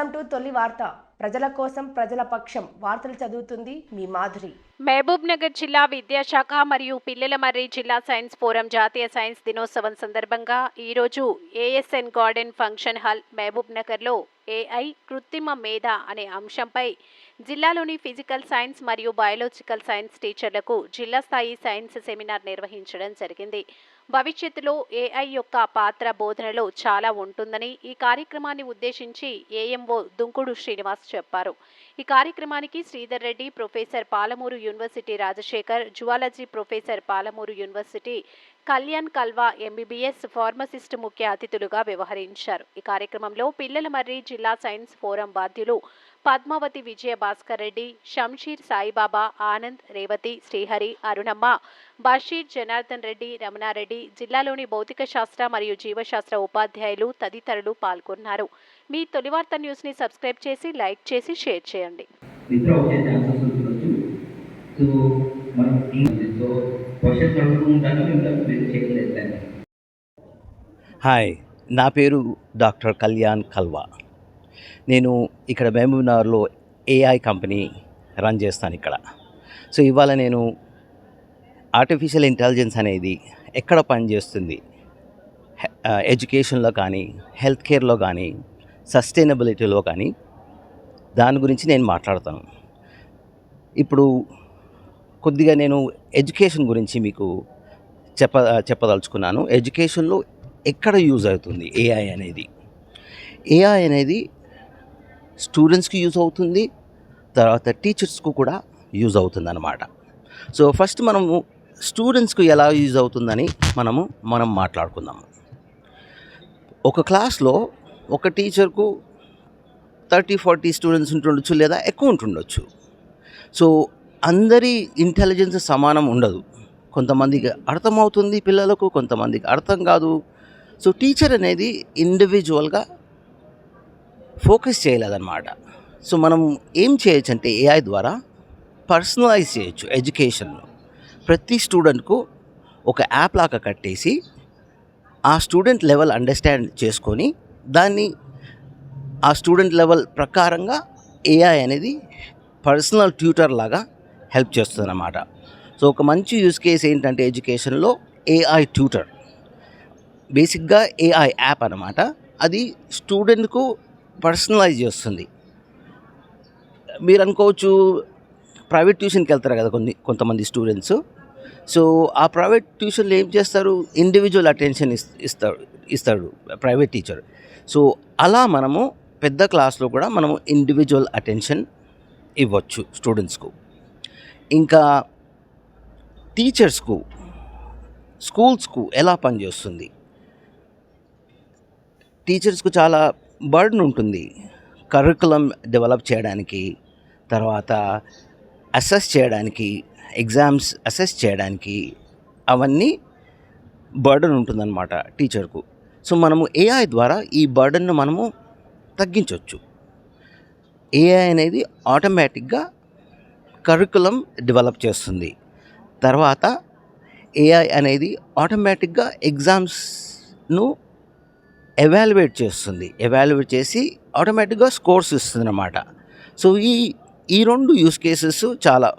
Welcome to తొలి వార్త. ప్రజల కోసం ప్రజల పక్షం. వార్తలు చదువుతుంది మీ మాధురి. మహబూబ్ నగర్ జిల్లా విద్యాశాఖ మరియు పిల్లలమర్రి జిల్లా సైన్స్ ఫోరం జాతీయ సైన్స్ దినోత్సవం సందర్భంగా ఈరోజు ఏఎస్ఎన్ గార్డెన్ ఫంక్షన్ హాల్ మహబూబ్ నగర్లో ఏఐ కృత్రిమ మేధ అనే అంశంపై జిల్లాలోని ఫిజికల్ సైన్స్ మరియు బయోలాజికల్ సైన్స్ టీచర్లకు జిల్లా స్థాయి సైన్స్ సెమినార్ నిర్వహించడం జరిగింది. భవిష్యత్తులో ఏఐ యొక్క పాత్ర బోధనలో చాలా ఉంటుందని ఈ కార్యక్రమాన్ని ఉద్దేశించి ఏఎంఓ దుంకుడు శ్రీనివాస్ చెప్పారు. ఈ కార్యక్రమానికి Sridhar Reddy professor Palamuru university Rajasekhar zoology professor Palamuru university Kalyan Kalva MBBS pharmacist ముఖ్య అతిథులుగా వ్యవహరించారు. ఈ కార్యక్రమంలో పిల్లల మర్రి జిల్లా సైన్స్ ఫోరం బాధ్యులు పద్మావతి విజయ భాస్కర్ రెడ్డి షంషీర్ సాయిబాబా ఆనంద్ రేవతి శ్రీహరి అరుణమ్మ బషీర్ జనార్దన్ రెడ్డి రమణారెడ్డి జిల్లాలోని భౌతిక శాస్త్ర మరియు జీవశాస్త్ర ఉపాధ్యాయులు తదితరులు పాల్గొన్నారు. మీ తొలివార్త న్యూస్ని సబ్స్క్రైబ్ చేసి లైక్ చేసి షేర్ చేయండి. సో మనం సో క్వశ్చన్స్ మేము చేయలేదు హాయ్ నా పేరు డాక్టర్ కళ్యాణ్ కల్వా. నేను ఇక్కడ మహబూబ్నగర్లో ఏఐ కంపెనీ రన్ చేస్తాను ఇక్కడ. సో ఇవాళ నేను ఆర్టిఫిషియల్ ఇంటెలిజెన్స్ అనేది ఎక్కడ పనిచేస్తుంది? ఎడ్యుకేషన్లో కానీ హెల్త్ కేర్లో కానీ సస్టైనబిలిటీలో కానీ దాని గురించి నేను మాట్లాడతాను. ఇప్పుడు కొద్దిగా నేను ఎడ్యుకేషన్ గురించి మీకు చెప్ప చెప్పదలుచుకున్నాను. ఎడ్యుకేషన్లో ఎక్కడ యూజ్ అవుతుంది ఏఐ అనేది? ఏఐ అనేది స్టూడెంట్స్కి యూజ్ అవుతుంది. తర్వాత టీచర్స్కు కూడా యూజ్ అవుతుంది అనమాట సో ఫస్ట్ మనము స్టూడెంట్స్కు ఎలా యూజ్ అవుతుందని మనము మనం మాట్లాడుకుందాము ఒక క్లాస్లో ఒక టీచర్కు థర్టీ ఫార్టీ స్టూడెంట్స్ ఉంటుండొచ్చు లేదా ఎక్కువ ఉంటుండొచ్చు. సో అందరి ఇంటెలిజెన్స్ సమానం ఉండదు. కొంతమందికి అర్థమవుతుంది పిల్లలకు కొంతమందికి అర్థం కాదు. సో టీచర్ అనేది ఇండివిజువల్గా ఫోకస్ చేయలేదన్నమాట. సో మనం ఏం చేయొచ్చు అంటే ఏఐ ద్వారా పర్సనలైజ్ చేయొచ్చు ఎడ్యుకేషన్ను ప్రతి స్టూడెంట్కు ఒక యాప్ లాగా కట్టేసి ఆ స్టూడెంట్ లెవెల్ అండర్స్టాండ్ చేసుకొని దాన్ని ఆ స్టూడెంట్ లెవెల్ ప్రకారంగా ఏఐ అనేది పర్సనల్ ట్యూటర్ లాగా హెల్ప్ చేస్తుంది అన్నమాట సో ఒక మంచి యూస్ కేస్ ఏంటంటే ఎడ్యుకేషన్లో ఏఐ ట్యూటర్. బేసిక్గా ఏఐ యాప్ అనమాట అది స్టూడెంట్కు పర్సనలైజ్ చేస్తుంది. మీరు అనుకోవచ్చు ప్రైవేట్ ట్యూషన్కి వెళ్తారు కదా కొన్ని కొంతమంది స్టూడెంట్స్. సో ఆ ప్రైవేట్ ట్యూషన్లో ఏం చేస్తారు? ఇండివిజువల్ అటెన్షన్ ఇస్ ఇస్తాడు ఇస్తాడు ప్రైవేట్ టీచర్. సో అలా మనము పెద్ద క్లాస్లో కూడా మనము ఇండివిజువల్ అటెన్షన్ ఇవ్వచ్చు స్టూడెంట్స్కు. ఇంకా టీచర్స్కు స్కూల్స్కు ఎలా పనిచేస్తుంది? టీచర్స్కు చాలా బర్డన్ ఉంటుంది. కరికులం డెవలప్ చేయడానికి తర్వాత అసెస్ చేయడానికి ఎగ్జామ్స్ అసెస్ చేయడానికి అవన్నీ బర్డన్ ఉంటుందన్నమాట టీచర్కు. సో మనము ఏఐ ద్వారా ఈ బర్డన్ను మనము తగ్గించవచ్చు ఏఐ అనేది ఆటోమేటిక్గా కరికులం డెవలప్ చేస్తుంది. తర్వాత ఏఐ అనేది ఆటోమేటిక్గా ఎగ్జామ్స్ను ఎవాల్యుయేట్ చేస్తుంది. ఎవాల్యుయేట్ చేసి ఆటోమేటిక్గా స్కోర్స్ ఇస్తుంది అన్నమాట సో ఈ ఈ రెండు యూస్ కేసెస్ చాలా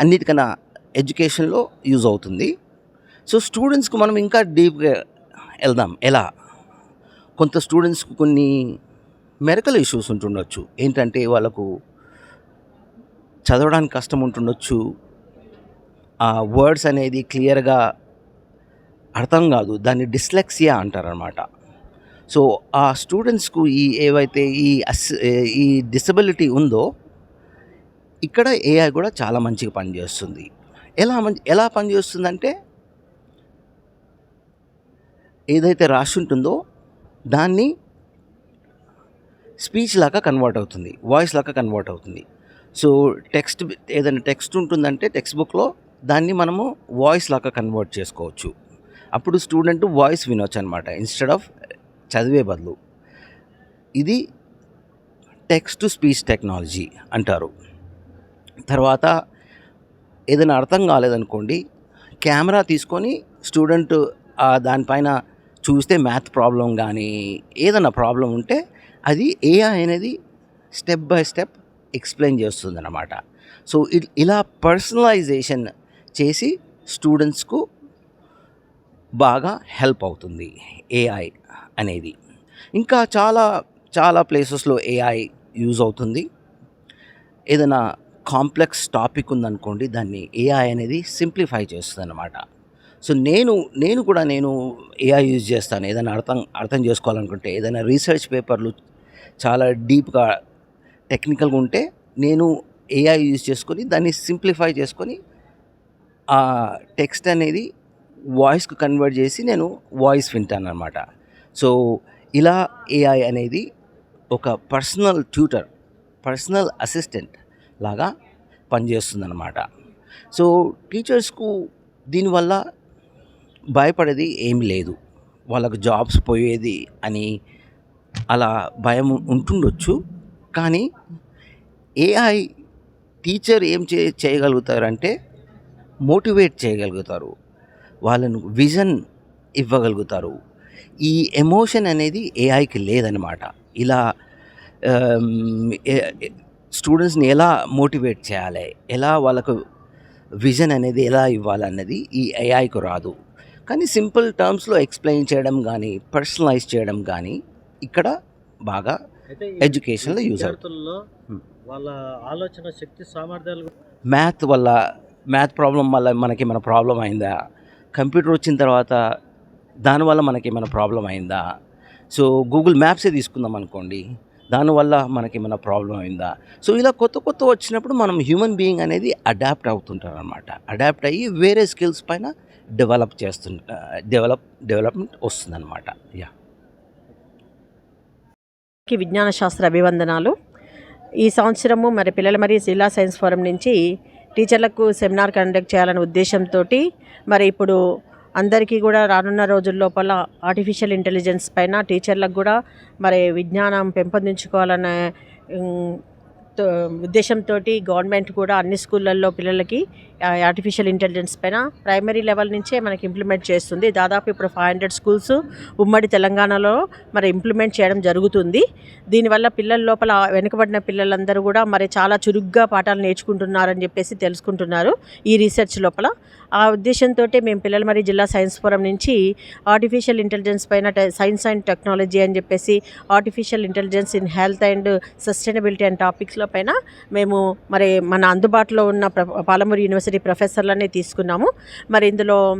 అన్నిటికన్నా ఎడ్యుకేషన్లో యూజ్ అవుతుంది. సో స్టూడెంట్స్కి మనం ఇంకా డీప్గా వెళ్దాం. ఎలా? కొంత స్టూడెంట్స్కి కొన్ని మెరకల్ ఇష్యూస్ ఉంటుండొచ్చు. ఏంటంటే వాళ్ళకు చదవడానికి కష్టం ఉంటుండొచ్చు. ఆ వర్డ్స్ అనేది క్లియర్గా అర్థం కాదు. దాన్ని డిస్లెక్సియా అంటారనమాట సో ఆ స్టూడెంట్స్కు ఈ ఏవైతే ఈ అస్ ఈ డిసబిలిటీ ఉందో ఇక్కడ ఏఐ కూడా చాలా మంచిగా పనిచేస్తుంది. ఎలా మంచి ఎలా పనిచేస్తుందంటే ఏదైతే రాసి ఉంటుందో దాన్ని స్పీచ్ లాగా కన్వర్ట్ అవుతుంది. వాయిస్ లాగా కన్వర్ట్ అవుతుంది. సో టెక్స్ట్ ఏదైనా టెక్స్ట్ ఉంటుందంటే టెక్స్ట్ బుక్లో దాన్ని మనము వాయిస్ లాగా కన్వర్ట్ చేసుకోవచ్చు. అప్పుడు స్టూడెంట్ వాయిస్ వినొచ్చు అనమాట ఇన్స్టెడ్ ఆఫ్ చదివే బదులు. ఇది టెక్స్ట్ టు స్పీచ్ టెక్నాలజీ అంటారు. తర్వాత ఏదైనా అర్థం కాలేదనుకోండి కెమెరా తీసుకొని స్టూడెంట్ దానిపైన చూస్తే మ్యాథ్ ప్రాబ్లం కానీ ఏదైనా ప్రాబ్లం ఉంటే అది ఏఐ అనేది స్టెప్ బై స్టెప్ ఎక్స్ప్లెయిన్ చేస్తుంది అన్నమాట సో ఇ- ఇలా పర్సనలైజేషన్ చేసి స్టూడెంట్స్కు బాగా హెల్ప్ అవుతుంది ఏఐ అనేది. ఇంకా చాలా చాలా ప్లేసెస్లో ఏఐ యూజ్ అవుతుంది. ఏదైనా కాంప్లెక్స్ టాపిక్ ఉందనుకోండి దాన్ని ఏఐ అనేది సింప్లిఫై చేస్తుంది అనమాట సో నేను నేను కూడా నేను ఏఐ యూజ్ చేస్తాను. ఏదైనా అర్థం అర్థం చేసుకోవాలనుకుంటే ఏదైనా రీసెర్చ్ పేపర్లు చాలా డీప్గా టెక్నికల్గా ఉంటే నేను ఏఐ యూజ్ చేసుకొని దాన్ని సింప్లిఫై చేసుకొని ఆ టెక్స్ట్ అనేది వాయిస్కు కన్వర్ట్ చేసి నేను వాయిస్ వింటాను అనమాట సో ఇలా ఏఐ అనేది ఒక పర్సనల్ ట్యూటర్ పర్సనల్ అసిస్టెంట్ లాగా పనిచేస్తుందన్నమాట. సో టీచర్స్కు దీనివల్ల భయపడేది ఏం లేదు. వాళ్ళకు జాబ్స్ పోయేది అని అలా భయం ఉంటుండొచ్చు. కానీ ఏఐ టీచర్ ఏం చే చేయగలుగుతారంటే మోటివేట్ చేయగలుగుతారు. వాళ్ళను విజన్ ఇవ్వగలుగుతారు. ఈ ఎమోషన్ అనేది ఏఐకి లేదనమాట ఇలా స్టూడెంట్స్ని ఎలా మోటివేట్ చేయాలి? ఎలా వాళ్ళకు విజన్ అనేది ఎలా ఇవ్వాలన్నది ఈ ఏఐకి రాదు. కానీ సింపుల్ టర్మ్స్లో ఎక్స్ప్లెయిన్ చేయడం కానీ పర్సనలైజ్ చేయడం కానీ ఇక్కడ బాగా ఎడ్యుకేషన్లో యూజ్ అవుతుంది. వాళ్ళ ఆలోచన శక్తి సామర్థ్యాలు మ్యాథ్ వల్ల మ్యాథ్ ప్రాబ్లం వల్ల మనకి మన ప్రాబ్లం అయిందా? కంప్యూటర్ వచ్చిన తర్వాత దానివల్ల మనకి ఏమైనా ప్రాబ్లం అయిందా? సో గూగుల్ మ్యాప్సే తీసుకుందాం అనుకోండి దానివల్ల మనకి ఏమైనా ప్రాబ్లం అయిందా? సో ఇలా కొత్త కొత్త వచ్చినప్పుడు మనం హ్యూమన్ బీయింగ్ అనేది అడాప్ట్ అవుతుంటారు అనమాట అడాప్ట్ అయ్యి వేరే స్కిల్స్ పైన డెవలప్ చేస్తుంట డెవలప్ డెవలప్మెంట్ వస్తుందన్నమాట. యా. కి విజ్ఞాన శాస్త్ర అభివందనాలు. ఈ సంవత్సరము మరి పిల్లల మరి జిల్లా సైన్స్ ఫోరం నుంచి టీచర్లకు సెమినార్ కండక్ట్ చేయాలనే ఉద్దేశంతో మరి ఇప్పుడు అందరికీ కూడా రానున్న రోజుల లోపల ఆర్టిఫిషియల్ ఇంటెలిజెన్స్ పైన టీచర్లకు కూడా మరి విజ్ఞానం పెంపొందించుకోవాలనే తో- ఉద్దేశంతో గవర్నమెంట్ కూడా అన్ని స్కూళ్ళల్లో పిల్లలకి ఆర్టిఫిషియల్ ఇంటెలిజెన్స్ పైన ప్రైమరీ లెవెల్ నుంచే మనకి ఇంప్లిమెంట్ చేస్తుంది. దాదాపు ఇప్పుడు ఫైవ్ హండ్రెడ్ స్కూల్స్ ఉమ్మడి తెలంగాణలో మరి ఇంప్లిమెంట్ చేయడం జరుగుతుంది. దీనివల్ల పిల్లల లోపల వెనుకబడిన పిల్లలందరూ కూడా మరి చాలా చురుగ్గా పాఠాలు నేర్చుకుంటున్నారని చెప్పేసి తెలుసుకుంటున్నారు ఈ రీసెర్చ్ లోపల. ఆ ఉద్దేశంతో మేము పిల్లలు మరి జిల్లా సైన్స్ ఫోరం నుంచి ఆర్టిఫిషియల్ ఇంటెలిజెన్స్ పైన సైన్స్ అండ్ టెక్నాలజీ అని చెప్పేసి artificial intelligence in health and sustainability and టాపిక్స్లో పైన మేము మరి మన అందుబాటులో ఉన్న ప్ర పాలమూరు యూనివర్సిటీ ప్రొఫెసర్లనే తీసుకున్నాము. మరి ఇందులో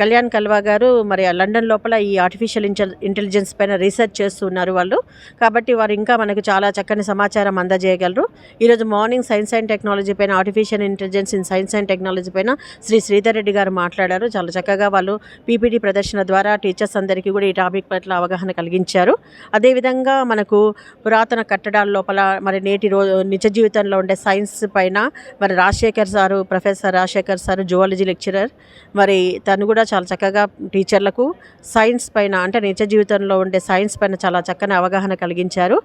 కళ్యాణ్ కల్వా గారు మరి లండన్ లోపల ఈ ఆర్టిఫిషియల్ ఇంటెలిజెన్స్ పైన రీసెర్చ్ చేస్తున్నారు వాళ్ళు. కాబట్టి వారు ఇంకా మనకు చాలా చక్కని సమాచారం అందజేయగలరు. ఈరోజు మార్నింగ్ సైన్స్ అండ్ టెక్నాలజీ పైన artificial intelligence in science and technology పైన శ్రీ శ్రీధర్ రెడ్డి గారు మాట్లాడారు. చాలా చక్కగా వాళ్ళు పీపీటీ ప్రదర్శన ద్వారా టీచర్స్ అందరికీ కూడా ఈ టాపిక్ పట్ల అవగాహన కలిగించారు. అదేవిధంగా మనకు పురాతన కట్టడాల లోపల మరి నేటి రో నిజ జీవితంలో ఉండే సైన్స్ పైన మరి Rajasekhar sir professor Rajasekhar sir zoology lecturer మరి తను కూడా చాలా చక్కగా టీచర్లకు సైన్స్ పైన అంటే నిజ జీవితంలో ఉండే సైన్స్ పైన చాలా చక్కని అవగాహన కలిగించారు.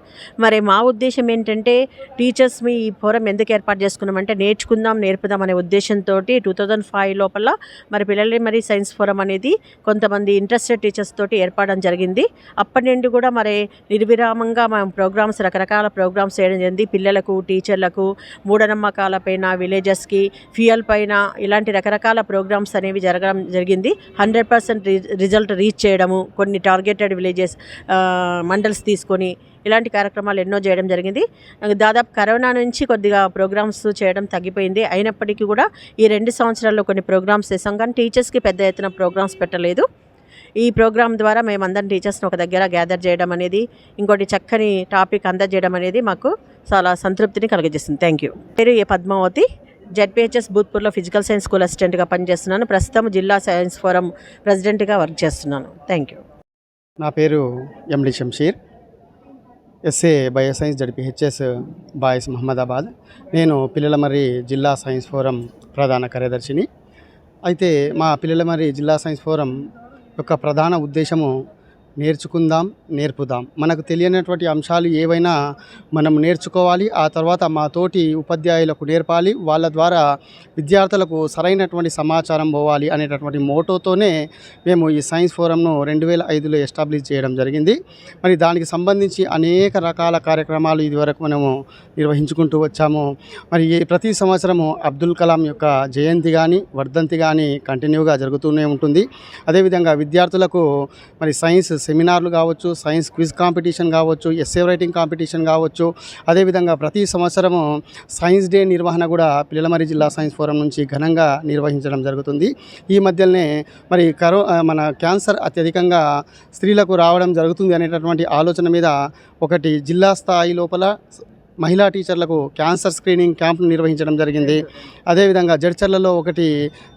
మరి మా ఉద్దేశం ఏంటంటే టీచర్స్ మీ ఈ ఫోరం ఎందుకు ఏర్పాటు చేసుకున్నామంటే నేర్చుకుందాం నేర్పుదాం అనే ఉద్దేశంతో టూ థౌజండ్ ఫైవ్ లోపల మరి పిల్లలు మరి సైన్స్ ఫోరం అనేది కొంతమంది ఇంట్రెస్టెడ్ టీచర్స్ తోటి ఏర్పడడం జరిగింది. అప్పటి నుండి కూడా మరి నిర్విరామంగా మనం ప్రోగ్రామ్స్ రకరకాల ప్రోగ్రామ్స్ చేయడం జరిగింది. పిల్లలకు టీచర్లకు మూఢనమ్మకాల పైన విలేజెస్కి ఫ్యూయల్ పైన ఇలాంటి రకరకాల ప్రోగ్రామ్స్ అనేవి జరగడం జరిగింది. హండ్రెడ్ పర్సెంట్ రిజల్ట్ రీచ్ చేయడము కొన్ని టార్గెటెడ్ విలేజెస్ మండల్స్ తీసుకొని ఇలాంటి కార్యక్రమాలు ఎన్నో చేయడం జరిగింది. దాదాపు కరోనా నుంచి కొద్దిగా ప్రోగ్రామ్స్ చేయడం తగ్గిపోయింది. అయినప్పటికీ కూడా ఈ రెండు సంవత్సరాల్లో కొన్ని ప్రోగ్రామ్స్ చేసాం కానీ టీచర్స్కి పెద్ద ఎత్తున ప్రోగ్రామ్స్ పెట్టలేదు. ఈ ప్రోగ్రామ్ ద్వారా మేము అందరం టీచర్స్ని ఒక దగ్గర గ్యాదర్ చేయడం అనేది ఇంకోటి చక్కని టాపిక్ అందజేయడం అనేది మాకు చాలా సంతృప్తిని కలిగజేస్తుంది థ్యాంక్ యూ. పేరు ఏ పద్మావతి జెడ్పిహెచ్ఎస్ బూత్పూర్లో ఫిజికల్ సైన్స్ స్కూల్ అసిస్టెంట్గా పనిచేస్తున్నాను. ప్రస్తుతం జిల్లా సైన్స్ ఫోరం ప్రెసిడెంట్గా వర్క్ చేస్తున్నాను. థ్యాంక్ యూ నా పేరు MD Shamsheer SA bio science ZPHS boys Mohammadabad. నేను పిల్లలమర్రి జిల్లా సైన్స్ ఫోరం ప్రధాన కార్యదర్శిని. అయితే మా పిల్లలమర్రి జిల్లా సైన్స్ ఫోరం యొక్క ప్రధాన ఉద్దేశము నేర్చుకుందాం నేర్పుదాం. మనకు తెలియనటువంటి అంశాలు ఏవైనా మనం నేర్చుకోవాలి ఆ తర్వాత మా తోటి ఉపాధ్యాయులకు నేర్పాలి వాళ్ళ ద్వారా విద్యార్థులకు సరైనటువంటి సమాచారం పోవాలి అనేటటువంటి మోటోతోనే మేము ఈ సైన్స్ ఫోరంను రెండు వేల ఐదులో ఎస్టాబ్లిష్ చేయడం జరిగింది. మరి దానికి సంబంధించి అనేక రకాల కార్యక్రమాలు ఇదివరకు మనము నిర్వహించుకుంటూ వచ్చాము. మరి ప్రతి సంవత్సరము అబ్దుల్ కలాం యొక్క జయంతి కానీ వర్ధంతి కానీ కంటిన్యూగా జరుగుతూనే ఉంటుంది. అదేవిధంగా విద్యార్థులకు మరి సైన్స్ సెమినార్లు కావచ్చు సైన్స్ క్విజ్ కాంపిటీషన్ కావచ్చు ఎస్ఏ రైటింగ్ కాంపిటీషన్ కావచ్చు. అదేవిధంగా ప్రతి సంవత్సరము సైన్స్ డే నిర్వహణ కూడా పిల్లలమరి జిల్లా సైన్స్ ఫోరం నుంచి ఘనంగా నిర్వహించడం జరుగుతుంది. ఈ మధ్యనే మరి కరో మన క్యాన్సర్ అత్యధికంగా స్త్రీలకు రావడం జరుగుతుంది అనేటటువంటి ఆలోచన మీద ఒకటి జిల్లా స్థాయి లోపల మహిళా టీచర్లకు క్యాన్సర్ స్క్రీనింగ్ క్యాంప్ను నిర్వహించడం జరిగింది. అదేవిధంగా జడ్చర్లలో ఒకటి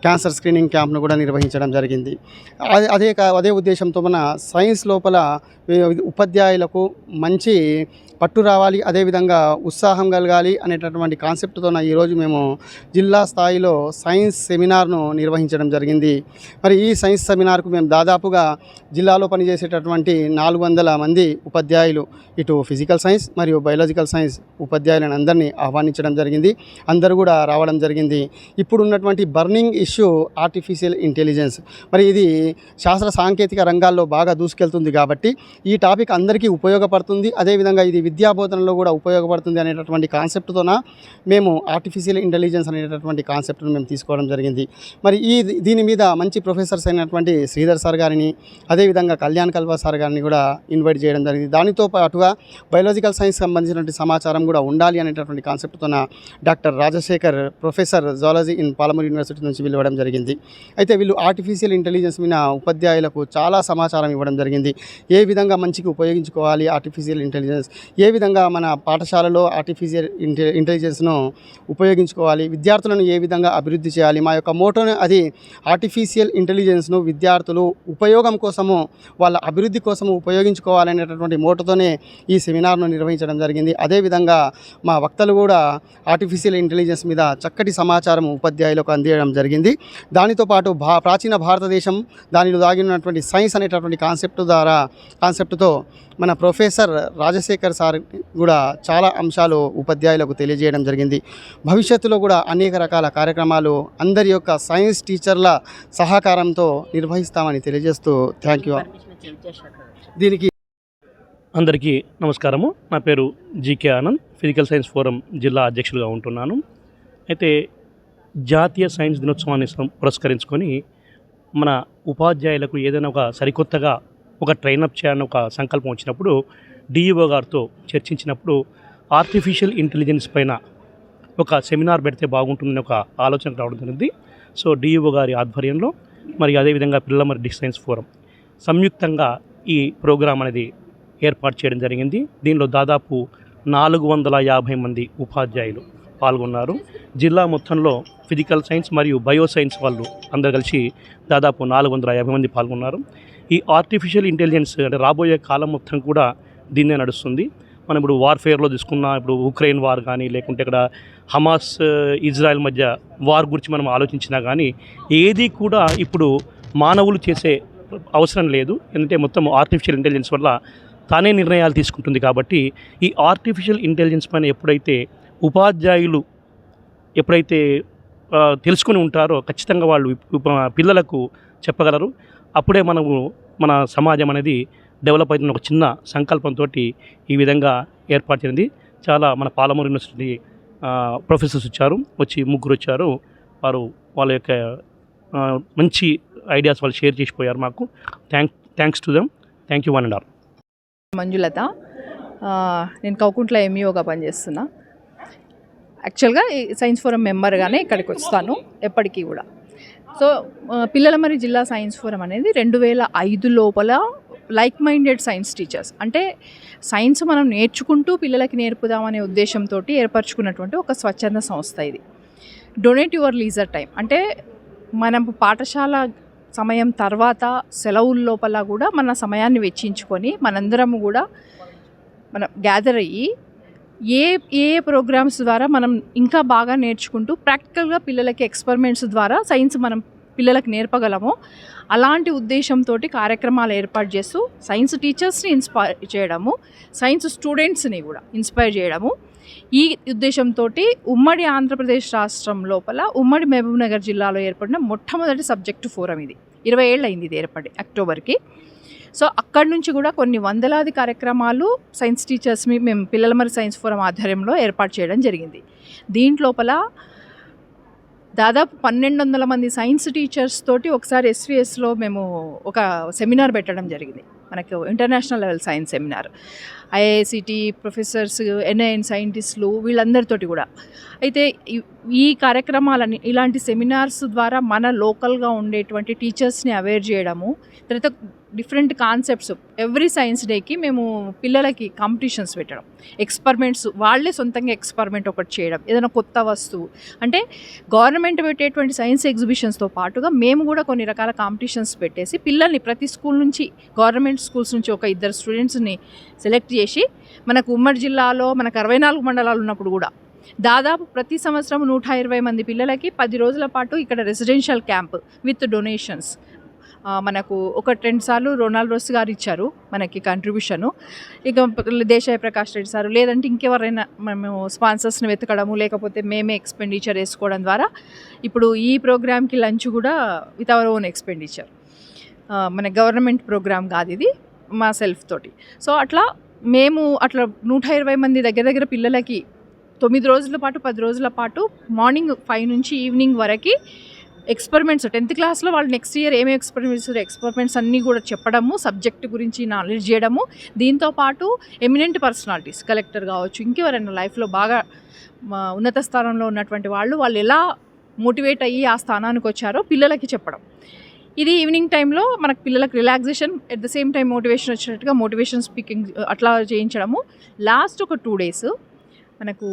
క్యాన్సర్ స్క్రీనింగ్ క్యాంప్ను కూడా నిర్వహించడం జరిగింది. అదే అదే అదే ఉద్దేశంతో మన సైన్స్ లోపల ఉపాధ్యాయులకు మంచి పట్టు రావాలి అదేవిధంగా ఉత్సాహం కలగాలి అనేటటువంటి కాన్సెప్ట్తో ఈరోజు మేము జిల్లా స్థాయిలో సైన్స్ సెమినార్ను నిర్వహించడం జరిగింది. మరి ఈ సైన్స్ సెమినార్కు మేము దాదాపుగా జిల్లాలో పనిచేసేటటువంటి నాలుగు వందల మంది ఉపాధ్యాయులు. ఇటు ఫిజికల్ సైన్స్ మరియు బయాలజికల్ సైన్స్ ఉపాధ్యాయులను అందరినీ ఆహ్వానించడం జరిగింది. అందరూ కూడా రావడం జరిగింది. ఇప్పుడు ఉన్నటువంటి బర్నింగ్ ఇష్యూ ఆర్టిఫిషియల్ ఇంటెలిజెన్స్. మరి ఇది శాస్త్ర సాంకేతిక రంగాల్లో బాగా దూసుకెళ్తుంది కాబట్టి ఈ టాపిక్ అందరికీ ఉపయోగపడుతుంది. అదేవిధంగా ఇది విద్యా బోధనలో కూడా ఉపయోగపడుతుంది అనేటటువంటి కాన్సెప్ట్తోన మేము ఆర్టిఫిషియల్ ఇంటెలిజెన్స్ అనేటటువంటి కాన్సెప్ట్ను మేము తీసుకోవడం జరిగింది. మరి ఈ దీని మీద మంచి ప్రొఫెసర్స్ అయినటువంటి శ్రీధర్ సార్ గారిని అదేవిధంగా కళ్యాణ్ కల్వా సార్ గారిని కూడా ఇన్వైట్ చేయడం జరిగింది. దానితో పాటుగా బయాలజికల్ సైన్స్ సంబంధించినటువంటి సమాచారం కూడా ఉండాలి అనేటటువంటి కాన్సెప్ట్తోన doctor Rajasekhar professor zoology in Palamuru university నుంచి పిలవడం జరిగింది. అయితే వీళ్ళు ఆర్టిఫిషియల్ ఇంటెలిజెన్స్ మీద ఉపాధ్యాయులకు చాలా సమాచారం ఇవ్వడం జరిగింది. ఏ విధంగా మంచికి ఉపయోగించుకోవాలి ఆర్టిఫిషియల్ ఇంటెలిజెన్స్ ఏ విధంగా మన పాఠశాలలో ఆర్టిఫిషియల్ ఇంటె ఇంటెలిజెన్స్ను ఉపయోగించుకోవాలి? విద్యార్థులను ఏ విధంగా అభివృద్ధి చేయాలి? మా యొక్క మోటోను అది ఆర్టిఫిషియల్ ఇంటెలిజెన్స్ను విద్యార్థులు ఉపయోగం కోసము వాళ్ళ అభివృద్ధి కోసము ఉపయోగించుకోవాలనేటటువంటి మోటతోనే ఈ సెమినార్ను నిర్వహించడం జరిగింది. అదేవిధంగా మా వక్తలు కూడా ఆర్టిఫిషియల్ ఇంటెలిజెన్స్ మీద చక్కటి సమాచారం ఉపాధ్యాయులకు అందించడం జరిగింది. దానితో పాటు భా ప్రాచీన భారతదేశం దానిలో దాగినటువంటి సైన్స్ అనేటటువంటి కాన్సెప్ట్ ద్వారా కాన్సెప్ట్తో మన ప్రొఫెసర్ రాజశేఖర్ సార్ కూడా చాలా అంశాలు ఉపాధ్యాయులకు తెలియజేయడం జరిగింది. భవిష్యత్తులో కూడా అనేక రకాల కార్యక్రమాలు అందరి యొక్క సైన్స్ టీచర్ల సహకారంతో నిర్వహిస్తామని తెలియజేస్తూ థ్యాంక్ యూ. దీనికి అందరికీ నమస్కారము. నా పేరు GK Anand. Physical science forum జిల్లా అధ్యక్షులుగా ఉంటున్నాను. అయితే జాతీయ సైన్స్ దినోత్సవాన్ని పురస్కరించుకొని మన ఉపాధ్యాయులకు ఏదైనా ఒక సరికొత్తగా ఒక ట్రైనప్ చేయాలని ఒక సంకల్పం వచ్చినప్పుడు డిఈఓ గారితో చర్చించినప్పుడు ఆర్టిఫిషియల్ ఇంటెలిజెన్స్ పైన ఒక సెమినార్ పెడితే బాగుంటుందని ఒక ఆలోచన రావడం జరిగింది. సో డిఈఓ గారి ఆధ్వర్యంలో మరి అదేవిధంగా పిల్లమరి సైన్స్ ఫోరం. సంయుక్తంగా ఈ ప్రోగ్రాం అనేది ఏర్పాటు చేయడం జరిగింది. దీనిలో దాదాపు నాలుగు వందల యాభై మంది ఉపాధ్యాయులు పాల్గొన్నారు. జిల్లా మొత్తంలో ఫిజికల్ సైన్స్ మరియు బయో సైన్స్ వాళ్ళు అందరు కలిసి దాదాపు నాలుగు వందల యాభై మంది పాల్గొన్నారు. ఈ ఆర్టిఫిషియల్ ఇంటెలిజెన్స్ అంటే రాబోయే కాలం మొత్తం కూడా దీన్నే నడుస్తుంది. మనం ఇప్పుడు వార్ఫేర్లో తీసుకున్న ఇప్పుడు ఉక్రెయిన్ వార్ కానీ లేకుంటే ఇక్కడ హమాస్ ఇజ్రాయెల్ మధ్య వార్ గురించి మనం ఆలోచించినా కానీ ఏది కూడా ఇప్పుడు మానవులు చేసే అవసరం లేదు. ఎందుకంటే మొత్తం ఆర్టిఫిషియల్ ఇంటెలిజెన్స్ వల్ల తానే నిర్ణయాలు తీసుకుంటుంది కాబట్టి ఈ ఆర్టిఫిషియల్ ఇంటెలిజెన్స్ పైన ఎప్పుడైతే ఉపాధ్యాయులు ఎప్పుడైతే తెలుసుకుని ఉంటారో ఖచ్చితంగా వాళ్ళు పిల్లలకు చెప్పగలరు. అప్పుడే మనము మన సమాజం అనేది డెవలప్ అవుతున్న ఒక చిన్న సంకల్పంతో ఈ విధంగా ఏర్పాటు చేయింది చాలా మన పాలమూరు యూనివర్సిటీ ప్రొఫెసర్స్ వచ్చారు వచ్చి ముగ్గురు వచ్చారు. వారు వాళ్ళ యొక్క మంచి ఐడియాస్ వాళ్ళు షేర్ చేసిపోయారు మాకు. Thank thanks to them thank you one and all Manjulatha. నేను కౌకుంట్ల ఎంఈఓగా పనిచేస్తున్నా. యాక్చువల్గా ఈ సైన్స్ ఫోరం మెంబర్గానే ఇక్కడికి వస్తాను ఎప్పటికీ కూడా. సో పిల్లల మరి జిల్లా సైన్స్ ఫోరం అనేది రెండు వేల ఐదు లోపల లైక్ మైండెడ్ సైన్స్ టీచర్స్. అంటే సైన్స్ మనం నేర్చుకుంటూ పిల్లలకి నేర్పుదామనే ఉద్దేశంతో ఏర్పరచుకున్నటువంటి ఒక స్వచ్ఛంద సంస్థ ఇది. డొనేట్ యువర్ లీజర్ టైం అంటే మనం పాఠశాల సమయం తర్వాత సెలవుల లోపల కూడా మన సమయాన్ని వెచ్చించుకొని మనందరము కూడా మనం గ్యాదర్ అయ్యి ఏ ఏ ప్రోగ్రామ్స్ ద్వారా మనం ఇంకా బాగా నేర్చుకుంటూ ప్రాక్టికల్గా పిల్లలకి ఎక్స్పెరిమెంట్స్ ద్వారా సైన్స్ మనం పిల్లలకు నేర్పగలమో అలాంటి ఉద్దేశంతో కార్యక్రమాలు ఏర్పాటు చేస్తూ సైన్స్ టీచర్స్ని ఇన్స్పైర్ చేయడము సైన్స్ స్టూడెంట్స్ని కూడా ఇన్స్పైర్ చేయడము. ఈ ఉద్దేశంతో ఉమ్మడి ఆంధ్రప్రదేశ్ రాష్ట్రం లోపల ఉమ్మడి మహబూబ్నగర్ జిల్లాలో ఏర్పడిన మొట్టమొదటి సబ్జెక్టు ఫోరం ఇది. ఇరవై ఏళ్ళు అయింది ఇది ఏర్పడి అక్టోబర్కి. సో అక్కడి నుంచి కూడా కొన్ని వందలాది కార్యక్రమాలు సైన్స్ టీచర్స్ని మేము పిల్లల మరి సైన్స్ ఫోరం ఆధ్వర్యంలో ఏర్పాటు చేయడం జరిగింది. దీంట్లోపల దాదాపు పన్నెండు వందల మంది సైన్స్ టీచర్స్ తోటి ఒకసారి ఎస్వీఎస్లో మేము ఒక సెమినార్ పెట్టడం జరిగింది. మనకు international level science seminar IICT professors NIN సైంటిస్టులు వీళ్ళందరితోటి కూడా. అయితే ఈ- కార్యక్రమాలని ఇలాంటి సెమినార్స్ ద్వారా మన లోకల్గా ఉండేటువంటి టీచర్స్ని అవేర్ చేయడము తర్వాత డిఫరెంట్ కాన్సెప్ట్స్ ఎవ్రీ సైన్స్ డేకి మేము పిల్లలకి కాంపిటీషన్స్ పెట్టడం. ఎక్స్పెరిమెంట్స్ వాళ్ళే సొంతంగా ఎక్స్పెరిమెంట్ ఒకటి చేయడం ఏదైనా కొత్త వస్తువు. అంటే గవర్నమెంట్ పెట్టేటువంటి సైన్స్ ఎగ్జిబిషన్స్తో పాటుగా మేము కూడా కొన్ని రకాల కాంపిటీషన్స్ పెట్టేసి పిల్లల్ని ప్రతి స్కూల్ నుంచి గవర్నమెంట్ స్కూల్స్ నుంచి ఒక ఇద్దరు స్టూడెంట్స్ని సెలెక్ట్ చేసి మనకు ఉమ్మడి జిల్లాలో మనకు అరవై నాలుగు మండలాలు ఉన్నప్పుడు కూడా దాదాపు ప్రతి సంవత్సరం నూట ఇరవై మంది పిల్లలకి పది రోజుల పాటు ఇక్కడ రెసిడెన్షియల్ క్యాంప్ విత్ డొనేషన్స్. మనకు ఒక రెండు సార్లు రొనాల్డ్ రోస్ గారు ఇచ్చారు మనకి కంట్రిబ్యూషను ఇక దేశాయ ప్రకాష్ రెడ్డి సార్ లేదంటే ఇంకెవరైనా మేము స్పాన్సర్స్ని వెతకడము లేకపోతే మేమే ఎక్స్పెండిచర్ వేసుకోవడం ద్వారా ఇప్పుడు ఈ ప్రోగ్రామ్కి లంచ్ కూడా విత్ అవర్ ఓన్ ఎక్స్పెండిచర్ మన గవర్నమెంట్ ప్రోగ్రామ్ కాదు ఇది మా సెల్ఫ్ తోటి. సో అట్లా మేము అట్లా నూట ఇరవై మంది దగ్గర దగ్గర పిల్లలకి తొమ్మిది రోజుల పాటు పది రోజుల పాటు మార్నింగ్ ఫైవ్ నుంచి ఈవినింగ్ వరకు ఎక్స్పెరిమెంట్స్ టెన్త్ క్లాస్లో వాళ్ళు నెక్స్ట్ ఇయర్ ఏమేమి ఎక్స్పెరిమెంట్స్ ఎక్స్పెరిమెంట్స్ అన్నీ కూడా చెప్పడము సబ్జెక్ట్ గురించి నాలెడ్జ్ చేయడము దీంతో పాటు ఎమినెంట్ పర్సనాలిటీస్ కలెక్టర్ కావచ్చు ఇంకెవరైనా లైఫ్లో బాగా ఉన్నత స్థానంలో ఉన్నటువంటి వాళ్ళు వాళ్ళు ఎలా మోటివేట్ అయ్యి ఆ స్థానానికి వచ్చారో పిల్లలకి చెప్పడం. ఇది ఈవినింగ్ టైంలో మనకు పిల్లలకు relaxation at the same time motivation వచ్చినట్టుగా మోటివేషన్ స్పీకింగ్ అట్లా చేయించడము. లాస్ట్ ఒక టూ డేస్ మనకు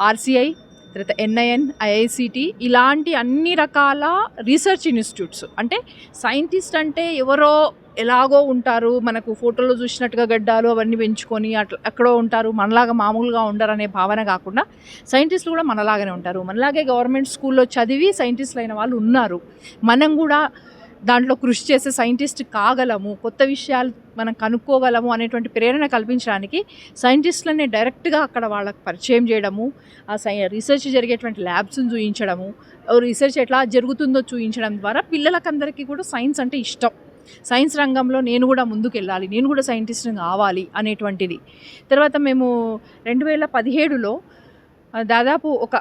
ఆర్సీఐ తర్వాత ఎన్ఐఎన్ ఐఐసిటి ఇలాంటి అన్ని రకాల రీసెర్చ్ ఇన్స్టిట్యూట్స్ అంటే సైంటిస్ట్ అంటే ఎవరో ఎలాగో ఉంటారు మనకు ఫోటోలో చూసినట్టుగా గడ్డాలు అవన్నీ పెంచుకొని అట్లా ఎక్కడో ఉంటారు మనలాగా మామూలుగా ఉండరు అనే భావన కాకుండా సైంటిస్టులు కూడా మనలాగానే ఉంటారు. మనలాగే గవర్నమెంట్ స్కూల్లో చదివి సైంటిస్టులు అయిన వాళ్ళు ఉన్నారు. మనం కూడా దాంట్లో కృషి చేసే సైంటిస్ట్ కాగలము కొత్త విషయాలు మనం కనుక్కోగలము అనేటువంటి ప్రేరణ కల్పించడానికి సైంటిస్టులనే డైరెక్ట్గా అక్కడ వాళ్ళకి పరిచయం చేయడము ఆ సై రీసెర్చ్ జరిగేటువంటి ల్యాబ్స్ని చూపించడము రీసెర్చ్ ఎట్లా జరుగుతుందో చూపించడం ద్వారా పిల్లలకందరికీ కూడా సైన్స్ అంటే ఇష్టం. సైన్స్ రంగంలో నేను కూడా ముందుకు వెళ్ళాలి నేను కూడా సైంటిస్ట్ని కావాలి అనేటువంటిది. తర్వాత మేము రెండు వేల పదిహేడులో దాదాపు ఒక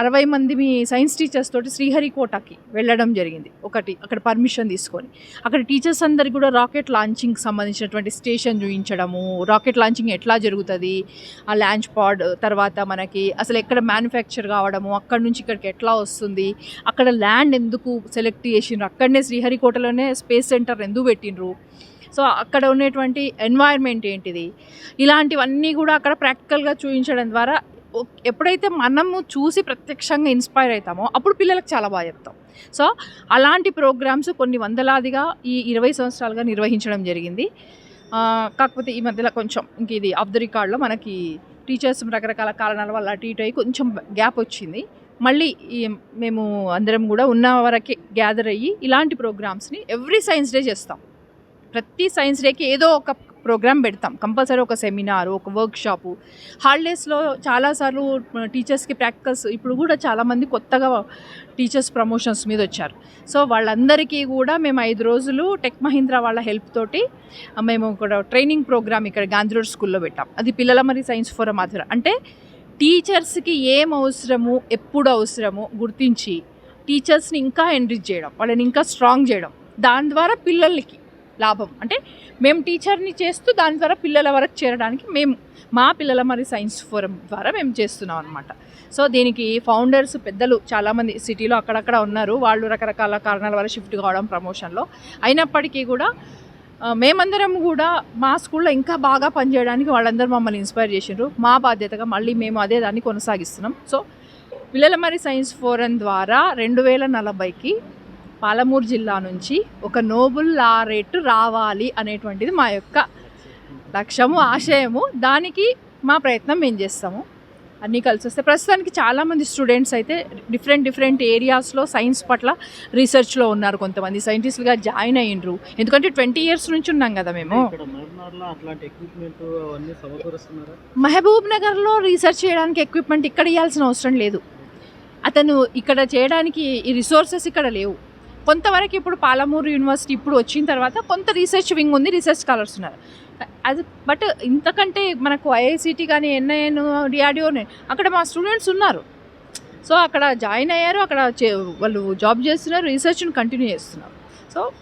అరవై మంది మీ సైన్స్ టీచర్స్ తోటి శ్రీహరికోటకి వెళ్ళడం జరిగింది. ఒకటి అక్కడ పర్మిషన్ తీసుకొని. అక్కడ టీచర్స్ అందరికి కూడా రాకెట్ లాంచింగ్ సంబంధించినటువంటి స్టేషన్ చూపించడము రాకెట్ లాంచింగ్ ఎట్లా జరుగుతుంది? ఆ లాంచ్ పాడ్ తర్వాత మనకి అసలు ఎక్కడ మ్యానుఫ్యాక్చర్ కావడము అక్కడ నుంచి ఇక్కడికి ఎట్లా వస్తుంది? అక్కడ ల్యాండ్ ఎందుకు సెలెక్ట్ చేసిండ్రు? అక్కడనే శ్రీహరికోటలోనే స్పేస్ సెంటర్ ఎందుకు పెట్టిండ్రు? సో అక్కడ ఉన్నటువంటి ఎన్వైర్న్మెంట్ ఏంటిది? ఇలాంటివన్నీ కూడా అక్కడ ప్రాక్టికల్గా చూపించడం ద్వారా ఎప్పుడైతే మనము చూసి ప్రత్యక్షంగా ఇన్స్పైర్ అవుతామో అప్పుడు పిల్లలకు చాలా బాగా చెప్తాం. సో అలాంటి ప్రోగ్రామ్స్ కొన్ని వందలాదిగా ఈ ఇరవై సంవత్సరాలుగా నిర్వహించడం జరిగింది. కాకపోతే ఈ మధ్యలో కొంచెం ఇంక ఇది ఆఫ్ ద రికార్డ్లో మనకి టీచర్స్ రకరకాల కారణాల వల్ల అటు ఇటు అయ్యి కొంచెం గ్యాప్ వచ్చింది. మళ్ళీ మేము అందరం కూడా ఉన్న వరకే గ్యాదర్ అయ్యి ఇలాంటి ప్రోగ్రామ్స్ని ఎవ్రీ సైన్స్ డే చేస్తాం. ప్రతి సైన్స్ డేకి ఏదో ఒక ప్రోగ్రామ్ పెడతాం. కంపల్సరీ ఒక సెమినార్ ఒక వర్క్ షాపు హాలిడేస్లో చాలాసార్లు టీచర్స్కి ప్రాక్టికల్స్ ఇప్పుడు కూడా చాలామంది కొత్తగా టీచర్స్ ప్రమోషన్స్ మీద వచ్చారు. సో వాళ్ళందరికీ కూడా మేము ఐదు రోజులు టెక్ మహీంద్రా వాళ్ళ హెల్ప్ తోటి మేము ఇక్కడ ట్రైనింగ్ ప్రోగ్రామ్ ఇక్కడ గాంధీ రోడ్ స్కూల్లో పెట్టాం. అది పిల్లల మరి సైన్స్ ఫోరం ఆధారం అంటే టీచర్స్కి ఏం అవసరము ఎప్పుడు అవసరము గుర్తించి టీచర్స్ని ఇంకా ఎన్రిచ్ చేయడం వాళ్ళని ఇంకా స్ట్రాంగ్ చేయడం. దాని ద్వారా పిల్లలకి లాభం. అంటే మేము టీచర్ని చేస్తూ దాని ద్వారా పిల్లల వరకు చేరడానికి మేము మా పిల్లల మరి సైన్స్ ఫోరం ద్వారా మేము చేస్తున్నాం అనమాట సో దీనికి ఫౌండర్స్ పెద్దలు చాలామంది సిటీలో అక్కడక్కడ ఉన్నారు. వాళ్ళు రకరకాల కారణాల వల్ల షిఫ్ట్ కావడం ప్రమోషన్లో. అయినప్పటికీ కూడా మేమందరం కూడా మా స్కూల్లో ఇంకా బాగా పనిచేయడానికి వాళ్ళందరూ మమ్మల్ని ఇన్స్పైర్ చేసిండ్రు. మా బాధ్యతగా మళ్ళీ మేము అదే దాన్ని కొనసాగిస్తున్నాం. సో పిల్లల మరి సైన్స్ ఫోరం ద్వారా రెండు వేల నలభైకి పాలమూరు జిల్లా నుంచి ఒక నోబుల్ లారెట్ రావాలి అనేటువంటిది మా యొక్క లక్ష్యము ఆశయము. దానికి మా ప్రయత్నం మేము చేస్తాము? అన్నీ కలిసి వస్తే ప్రస్తుతానికి చాలామంది స్టూడెంట్స్ అయితే డిఫరెంట్ డిఫరెంట్ ఏరియాస్లో సైన్స్ పట్ల రీసెర్చ్లో ఉన్నారు కొంతమంది. సైంటిస్టులుగా జాయిన్ అయ్యిండ్రు ఎందుకంటే ట్వంటీ ఇయర్స్ నుంచి ఉన్నాం కదా మేము. మహబూబ్ నగర్లో రీసెర్చ్ చేయడానికి ఎక్విప్మెంట్ ఇక్కడ ఇవ్వాల్సిన అవసరం లేదు. అతను ఇక్కడ చేయడానికి ఈ రిసోర్సెస్ ఇక్కడ లేవు. కొంతవరకు ఇప్పుడు పాలమూరు యూనివర్సిటీ ఇప్పుడు వచ్చిన తర్వాత కొంత రీసెర్చ్ వింగ్ ఉంది రీసెర్చ్ స్కాలర్స్ ఉన్నారు. అది బట్ ఇంతకంటే మనకు ఐఐసిటీ కానీ ఎన్ఐఎన్ డిఆర్డిఓ అక్కడ మా స్టూడెంట్స్ ఉన్నారు. సో అక్కడ జాయిన్ అయ్యారు అక్కడ చే- వాళ్ళు జాబ్ చేస్తున్నారు రీసెర్చ్ని కంటిన్యూ చేస్తున్నారు. సో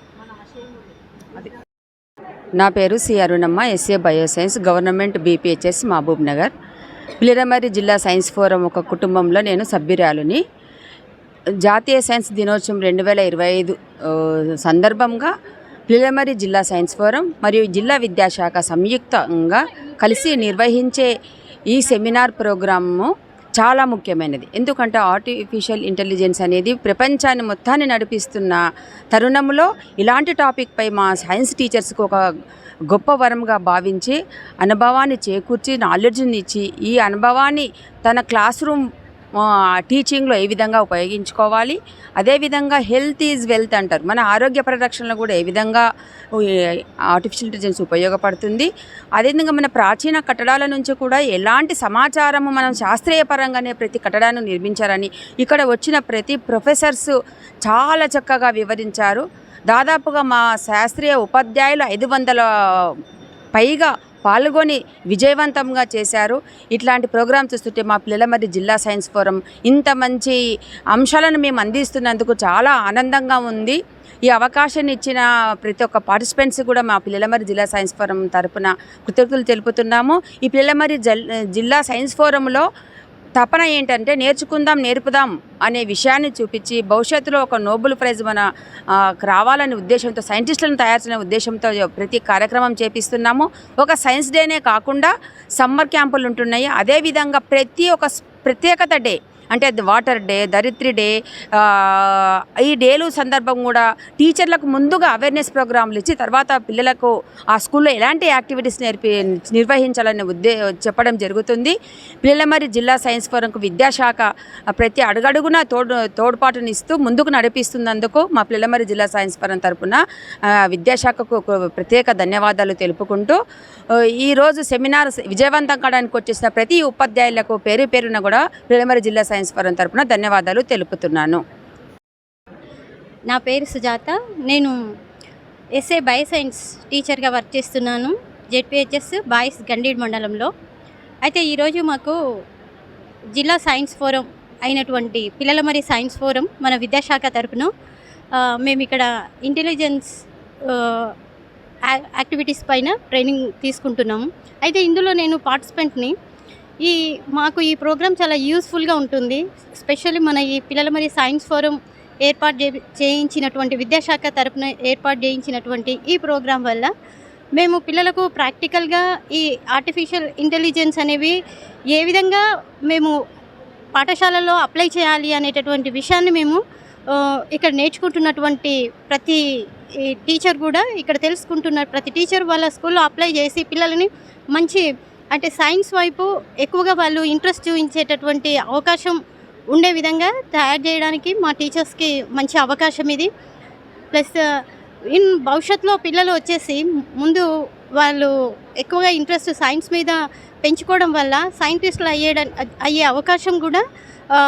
నా పేరు C Arunamma SA bio science government BPHS Mahabubnagar. పిలిరమరి జిల్లా సైన్స్ ఫోరం ఒక కుటుంబంలో నేను సభ్యురాలుని. జాతీయ సైన్స్ దినోత్సవం రెండు వేల ఇరవై ఐదు సందర్భంగా పిలిరమరి జిల్లా సైన్స్ ఫోరం మరియు జిల్లా విద్యాశాఖ సంయుక్తంగా కలిసి నిర్వహించే ఈ సెమినార్ ప్రోగ్రాము చాలా ముఖ్యమైనది. ఎందుకంటే ఆర్టిఫిషియల్ ఇంటెలిజెన్స్ అనేది ప్రపంచాన్ని మొత్తాన్ని నడిపిస్తున్న తరుణంలో ఇలాంటి టాపిక్పై మా సైన్స్ టీచర్స్కి ఒక గొప్ప వరంగా భావించి అనుభవాన్ని చేకూర్చి నాలెడ్జ్ని ఇచ్చి ఈ అనుభవాన్ని తన క్లాస్ రూమ్ టీచింగ్లో ఏ విధంగా ఉపయోగించుకోవాలి? అదేవిధంగా హెల్త్ ఈజ్ వెల్త్ అంటారు. మన ఆరోగ్య పరిరక్షణలో కూడా ఏ విధంగా ఆర్టిఫిషియల్ ఇంటెలిజెన్స్ ఉపయోగపడుతుంది? అదేవిధంగా మన ప్రాచీన కట్టడాల నుంచి కూడా ఎలాంటి సమాచారము మనం శాస్త్రీయ పరంగానే ప్రతి కట్టడాన్ని నిర్మించారని ఇక్కడ వచ్చిన ప్రతి ప్రొఫెసర్స్ చాలా చక్కగా వివరించారు. దాదాపుగా మా శాస్త్రీయ ఉపాధ్యాయులు ఐదు వందల పైగా పాల్గొని విజయవంతంగా చేశారు. ఇట్లాంటి ప్రోగ్రామ్ చూస్తుంటే మా పిల్లలమరి జిల్లా సైన్స్ ఫోరం ఇంత మంచి అంశాలను మేము అందిస్తున్నందుకు చాలా ఆనందంగా ఉంది. ఈ అవకాశాన్ని ఇచ్చిన ప్రతి ఒక్క పార్టిసిపెంట్స్ కూడా మా పిల్లలమరి జిల్లా సైన్స్ ఫోరం తరపున కృతజ్ఞతలు తెలుపుతున్నాము. ఈ పిల్లలమర్రి జల్ జిల్లా సైన్స్ ఫోరంలో తపన ఏంటంటే నేర్చుకుందాం నేర్పుదాం అనే విషయాన్ని చూపించి భవిష్యత్తులో ఒక నోబెల్ ప్రైజ్ మన రావాలనే ఉద్దేశంతో సైంటిస్టులను తయారు చేసిన ఉద్దేశంతో ప్రతి కార్యక్రమం చేపిస్తున్నాము. ఒక సైన్స్ డేనే కాకుండా సమ్మర్ క్యాంపులు ఉంటున్నాయి. అదేవిధంగా ప్రతి ఒక్క ప్రత్యేకత డే అంటే వాటర్ డే దరిత్రి డే ఈ డేలు సందర్భం కూడా టీచర్లకు ముందుగా అవేర్నెస్ ప్రోగ్రాంలు ఇచ్చి తర్వాత పిల్లలకు ఆ స్కూల్లో ఎలాంటి యాక్టివిటీస్ నేర్పి నిర్వహించాలనే ఉద్దే చెప్పడం జరుగుతుంది. పిల్లలమరి జిల్లా సైన్స్ ఫోరంకు విద్యాశాఖ ప్రతి అడుగడుగున తోడు తోడ్పాటునిస్తూ ముందుకు నడిపిస్తున్నందుకు మా పిల్లలమరి జిల్లా సైన్స్ ఫోరం తరపున విద్యాశాఖకు ప్రత్యేక ధన్యవాదాలు తెలుపుకుంటూ ఈరోజు సెమినార్ విజయవంతం కావడానికి వచ్చేసిన ప్రతి ఉపాధ్యాయులకు పేరు పేరున కూడా పిల్లలమరి జిల్లా సైన్స్ ఫోరం తరపున ధన్యవాదాలు తెలుపుతున్నాను. నా పేరు సుజాత. నేను ఎస్ఏ బయోసైన్స్ టీచర్గా వర్క్ చేస్తున్నాను. జెడ్పిహెచ్ఎస్ బాయ్స్ గండీడ్ మండలంలో. అయితే ఈరోజు మాకు జిల్లా సైన్స్ ఫోరం అయినటువంటి పిల్లల మరి సైన్స్ ఫోరం మన విద్యాశాఖ తరపున మేము ఇక్కడ ఇంటెలిజెన్స్ యాక్టివిటీస్ పైన ట్రైనింగ్ తీసుకుంటున్నాము. అయితే ఇందులో నేను పార్టిసిపెంట్ని ఈ మాకు ఈ ప్రోగ్రామ్ చాలా యూస్ఫుల్గా ఉంటుంది. స్పెషల్లీ మన ఈ పిల్లల మరి సైన్స్ ఫోరం ఏర్పాటు చే చేయించినటువంటి విద్యాశాఖ తరపున ఏర్పాటు చేయించినటువంటి ఈ ప్రోగ్రాం వల్ల మేము పిల్లలకు ప్రాక్టికల్గా ఈ ఆర్టిఫిషియల్ ఇంటెలిజెన్స్ అనేవి ఏ విధంగా మేము పాఠశాలలో అప్లై చేయాలి అనేటటువంటి విషయాన్ని మేము ఇక్కడ నేర్చుకుంటున్నటువంటి ప్రతి ఈ టీచర్ కూడా ఇక్కడ తెలుసుకుంటున్న ప్రతి టీచర్ వాళ్ళ స్కూల్లో అప్లై చేసి పిల్లలని మంచి అంటే సైన్స్ వైపు ఎక్కువగా వాళ్ళు ఇంట్రెస్ట్ చూపించేటటువంటి అవకాశం ఉండే విధంగా తయారు చేయడానికి మా టీచర్స్కి మంచి అవకాశం ఇది. ప్లస్ ఇన్ భవిష్యత్తులో పిల్లలు వచ్చేసి ముందు వాళ్ళు ఎక్కువగా ఇంట్రెస్ట్ సైన్స్ మీద పెంచుకోవడం వల్ల సైంటిస్టులు అయ్యేడ అయ్యే అవకాశం కూడా ఆ,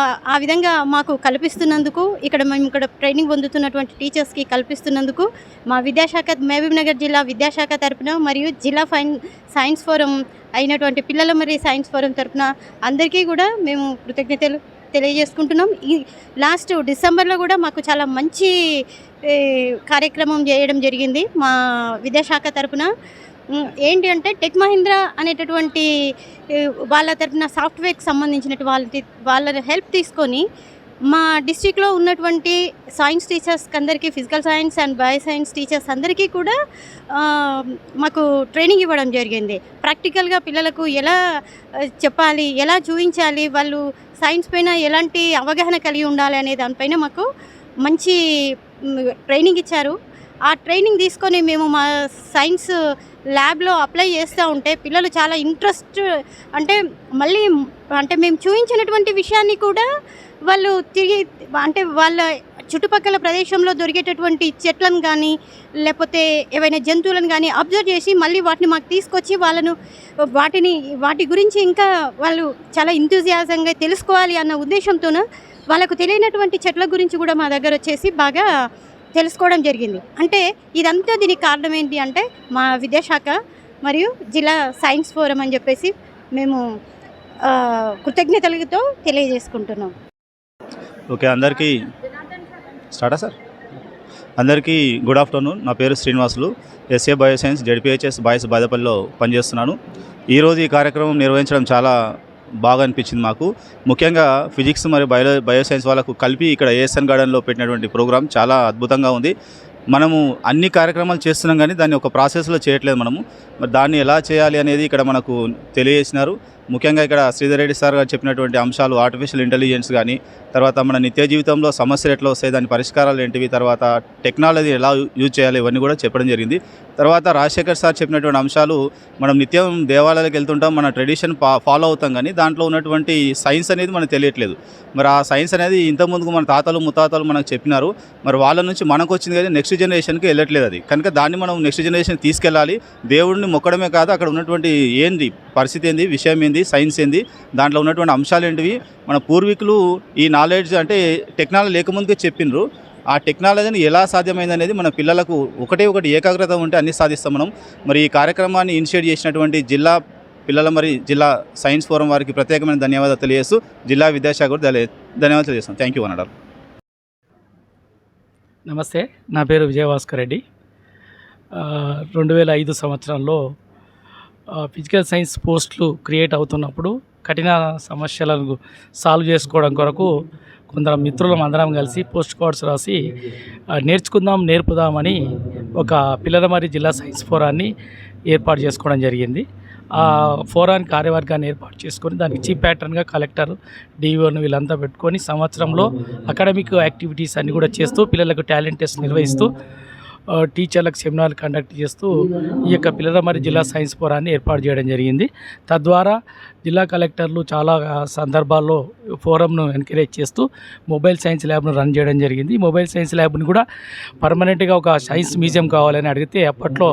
విధంగా మాకు కల్పిస్తున్నందుకు ఇక్కడ మేము ఇక్కడ ట్రైనింగ్ పొందుతున్నటువంటి టీచర్స్కి కల్పిస్తున్నందుకు మా విద్యాశాఖ మహబూబ్నగర్ జిల్లా విద్యాశాఖ తరపున మరియు జిల్లా ఫైన్ సైన్స్ ఫోరం అయినటువంటి పిల్లల మరియు సైన్స్ ఫోరం తరపున అందరికీ కూడా మేము కృతజ్ఞతలు తెలియజేసుకుంటున్నాం. ఈ లాస్ట్ డిసెంబర్లో కూడా మాకు చాలా మంచి కార్యక్రమం చేయడం జరిగింది మా విద్యాశాఖ తరపున. ఏంటి అంటే టెక్ మహీంద్ర అనేటటువంటి వాళ్ళ తరపున సాఫ్ట్వేర్కి సంబంధించినటువంటి వాళ్ళ వాళ్ళ హెల్ప్ తీసుకొని మా డిస్టిక్లో ఉన్నటువంటి సైన్స్ టీచర్స్ అందరికీ physical science and bio science teachers అందరికీ కూడా మాకు ట్రైనింగ్ ఇవ్వడం జరిగింది. ప్రాక్టికల్గా పిల్లలకు ఎలా చెప్పాలి ఎలా చూపించాలి వాళ్ళు సైన్స్ పైన ఎలాంటి అవగాహన కలిగి ఉండాలి అనే దానిపైన మాకు మంచి ట్రైనింగ్ ఇచ్చారు. ఆ ట్రైనింగ్ తీసుకొని మేము మా సైన్స్ ల్యాబ్లో అప్లై చేస్తూ ఉంటే పిల్లలు చాలా ఇంట్రెస్ట్ అంటే మళ్ళీ అంటే మేము చూపించినటువంటి విషయాన్ని కూడా వాళ్ళు తిరిగి అంటే వాళ్ళ చుట్టుపక్కల ప్రదేశంలో దొరికేటటువంటి చెట్లను కానీ లేకపోతే ఏవైనా జంతువులను కానీ అబ్జర్వ్ చేసి మళ్ళీ వాటిని మాకు తీసుకొచ్చి వాళ్ళను వాటిని వాటి గురించి ఇంకా వాళ్ళు చాలా ఇంతూజియాజంగా తెలుసుకోవాలి అన్న ఉద్దేశంతోన వాళ్ళకు తెలియనటువంటి చెట్ల గురించి కూడా మా దగ్గర వచ్చేసి బాగా తెలుసుకోవడం జరిగింది. అంటే ఇదంతా దీనికి కారణం ఏంటి అంటే మా విద్యాశాఖ మరియు జిల్లా సైన్స్ ఫోరం అని చెప్పేసి మేము కృతజ్ఞతలతో తెలియజేసుకుంటున్నాం. ఓకే అందరికీ స్టార్టా సార్? అందరికీ గుడ్ ఆఫ్టర్నూన్. నా పేరు Srinivasulu. SA bio science ZPHS boys బాదపల్లిలో పనిచేస్తున్నాను. ఈరోజు ఈ కార్యక్రమం నిర్వహించడం చాలా బాగా అనిపించింది మాకు. ముఖ్యంగా ఫిజిక్స్ మరియు బయో బయోసైన్స్ వాళ్ళకు కలిపి ఇక్కడ ఏఎస్ఎన్ గార్డెన్లో పెట్టినటువంటి ప్రోగ్రామ్ చాలా అద్భుతంగా ఉంది. మనము అన్ని కార్యక్రమాలు చేస్తున్నాం కానీ దాన్ని ఒక ప్రాసెస్లో చేయట్లేదు మనము. మరి దాన్ని ఎలా చేయాలి అనేది ఇక్కడ మనకు తెలియజేసినారు. ముఖ్యంగా ఇక్కడ శ్రీధర్ రెడ్డి సార్ గారు చెప్పినటువంటి అంశాలు ఆర్టిఫిషియల్ ఇంటెలిజెన్స్ కానీ తర్వాత మన నిత్య జీవితంలో సమస్యలు ఎట్లా వస్తాయి దాని పరిష్కారాలు ఏంటివి తర్వాత టెక్నాలజీ ఎలా యూజ్ చేయాలి ఇవన్నీ కూడా చెప్పడం జరిగింది. తర్వాత రాజశేఖర్ సార్ చెప్పినటువంటి అంశాలు మనం నిత్యం దేవాలయాలకు వెళ్తుంటాం మన ట్రెడిషన్ ఫాలో అవుతాం కానీ దాంట్లో ఉన్నటువంటి సైన్స్ అనేది మనకు తెలియట్లేదు. మరి ఆ సైన్స్ అనేది ఇంతకుముందుకు మన తాతలు ముత్తాతలు మనకు చెప్పినారు మరి వాళ్ళ నుంచి మనకు వచ్చింది కానీ నెక్స్ట్ జనరేషన్కి వెళ్ళట్లేదు అది. కనుక దాన్ని మనం నెక్స్ట్ జనరేషన్ తీసుకెళ్ళాలి దేవుడిని మొక్కడమే కాదు అక్కడ ఉన్నటువంటి ఏంది పరిస్థితి ఏంది విషయం ఏంది సైన్స్ ఏంది? దాంట్లో ఉన్నటువంటి అంశాలు ఏంటివి? మన పూర్వీకులు ఈ నాలెడ్జ్ అంటే టెక్నాలజీ లేకముందుకే చెప్పిండ్రు ఆ టెక్నాలజీని ఎలా సాధ్యమైంది అనేది మన పిల్లలకు ఒకటే ఒకటి ఏకాగ్రత ఉంటే అన్ని సాధిస్తాం మనం. మరి ఈ కార్యక్రమాన్ని ఇనిషియేట్ చేసినటువంటి జిల్లా పిల్లల మరి జిల్లా సైన్స్ ఫోరం వారికి ప్రత్యేకమైన ధన్యవాదాలు తెలియజేస్తూ జిల్లా విద్యాశాఖ కూడా ధన్యవాదాలు తెలియజేస్తాం. థ్యాంక్ యూ అనడాలు నమస్తే. నా పేరు విజయభాస్కర్ రెడ్డి. రెండు వేల ఐదు సంవత్సరంలో ఫిజికల్ సైన్స్ పోస్టులు క్రియేట్ అవుతున్నప్పుడు కఠిన సమస్యలను సాల్వ్ చేసుకోవడం కొరకు కొందరు మిత్రులం అందరం కలిసి పోస్ట్ కార్డ్స్ రాసి నేర్చుకుందాం నేర్పుదామని ఒక పిల్లలమరి జిల్లా సైన్స్ ఫోరాన్ని ఏర్పాటు చేసుకోవడం జరిగింది. ఆ ఫోరాన్ కార్యవర్గాన్ని ఏర్పాటు చేసుకొని దానికి చీఫ్ ప్యాటర్న్గా కలెక్టర్ డిఓను వీళ్ళంతా పెట్టుకొని సంవత్సరంలో అకాడమిక్ యాక్టివిటీస్ అన్నీ కూడా చేస్తూ పిల్లలకు టాలెంట్ టెస్ట్ నిర్వహిస్తూ టీచర్లకు సెమినార్లు కండక్ట్ చేస్తూ ఈ యొక్క పిల్లల మరి జిల్లా సైన్స్ ఫోరాన్ని ఏర్పాటు చేయడం జరిగింది. తద్వారా జిల్లా కలెక్టర్లు చాలా సందర్భాల్లో ఫోరంను ఎంకరేజ్ చేస్తూ మొబైల్ సైన్స్ ల్యాబ్ను రన్ చేయడం జరిగింది. మొబైల్ సైన్స్ ల్యాబ్ని కూడా పర్మనెంట్గా ఒక సైన్స్ మ్యూజియం కావాలని అడిగితే అప్పట్లో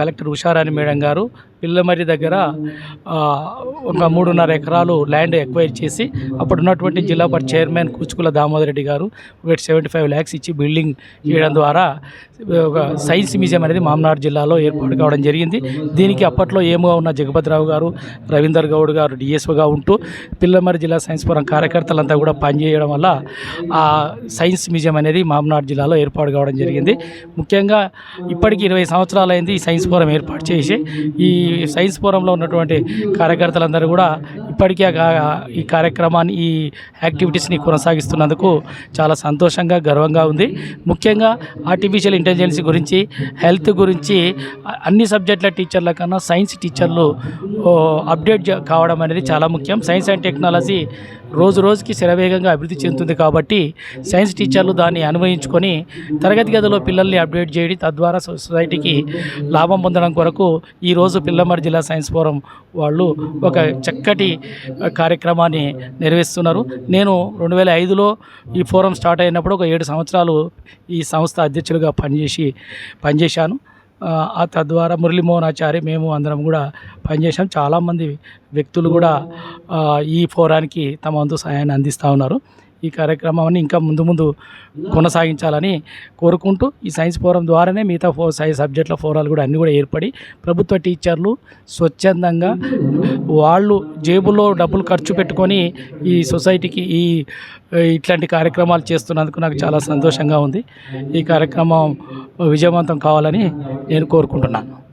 కలెక్టర్ ఉషారాణి మేడం గారు పిల్లమరి దగ్గర ఒక మూడున్నర ఎకరాలు ల్యాండ్ ఎక్వైర్ చేసి అప్పుడు ఉన్నటువంటి జిల్లా పరిషత్ చైర్మన్ కూచుకుల దామోదర్ రెడ్డి గారు ఒక సెవెంటీ ఫైవ్ ల్యాక్స్ ఇచ్చి బిల్డింగ్ చేయడం ద్వారా ఒక సైన్స్ మ్యూజియం అనేది మామనాడు జిల్లాలో ఏర్పాటు కావడం జరిగింది. దీనికి అప్పట్లో ఏమో ఉన్న జగపతిరావు గారు రవీందర్ గౌడ్ గారు డిఎస్ఓగా ఉంటూ పిల్లమర్రి జిల్లా సైన్స్ ఫోరం కార్యకర్తలంతా కూడా పనిచేయడం వల్ల ఆ సైన్స్ మ్యూజియం అనేది మామనాడు జిల్లాలో ఏర్పాటు కావడం జరిగింది. ముఖ్యంగా ఇప్పటికి ఇరవై సంవత్సరాలైంది ఈ సైన్స్ ఫోరం ఏర్పాటు చేసి ఈ సైన్స్ ఫోరంలో ఉన్నటువంటి కార్యకర్తలందరూ కూడా ఇప్పటికీ ఈ కార్యక్రమాన్ని ఈ యాక్టివిటీస్ని కొనసాగిస్తున్నందుకు చాలా సంతోషంగా గర్వంగా ఉంది. ముఖ్యంగా ఆర్టిఫిషియల్ ఇంటెలిజెన్స్ గురించి హెల్త్ గురించి అన్ని సబ్జెక్టుల టీచర్ల కన్నా సైన్స్ టీచర్లు అప్డేట్ రావడం కావడం అనేది చాలా ముఖ్యం. సైన్స్ అండ్ టెక్నాలజీ రోజు రోజుకి శరవేగంగా అభివృద్ధి చెందుతుంది కాబట్టి సైన్స్ టీచర్లు దాన్ని అనుభవించుకొని తరగతి గదిలో పిల్లల్ని అప్డేట్ చేయడం తద్వారా సొ- సొసైటీకి లాభం పొందడం కొరకు ఈరోజు పిల్లమరి జిల్లా సైన్స్ ఫోరం వాళ్ళు ఒక చక్కటి కార్యక్రమాన్ని నిర్వహిస్తున్నారు. నేను రెండు వేల ఐదులో ఈ ఫోరం స్టార్ట్ అయినప్పుడు ఒక ఏడు సంవత్సరాలు ఈ సంస్థ అధ్యక్షులుగా పనిచేసి పనిచేశాను. ఆ, తద్వారా మురళీమోహనాచారి మేము అందరం కూడా పనిచేసాం చాలామంది వ్యక్తులు కూడా ఈ ఫోరానికి తమ వంతు సహాయాన్ని అందిస్తూ ఉన్నారు. ఈ కార్యక్రమాన్ని ఇంకా ముందు ముందు కొనసాగించాలని కోరుకుంటూ ఈ సైన్స్ ఫోరం ద్వారానే మిగతా ఫో సైన్స్ సబ్జెక్టుల ఫోరాలు కూడా అన్నీ కూడా ఏర్పడి ప్రభుత్వ టీచర్లు స్వచ్ఛందంగా వాళ్ళు జేబులో డబ్బులు ఖర్చు పెట్టుకొని ఈ సొసైటీకి ఈ ఇట్లాంటి కార్యక్రమాలు చేస్తున్నందుకు నాకు చాలా సంతోషంగా ఉంది. ఈ కార్యక్రమం విజయవంతం కావాలని నేను కోరుకుంటున్నాను.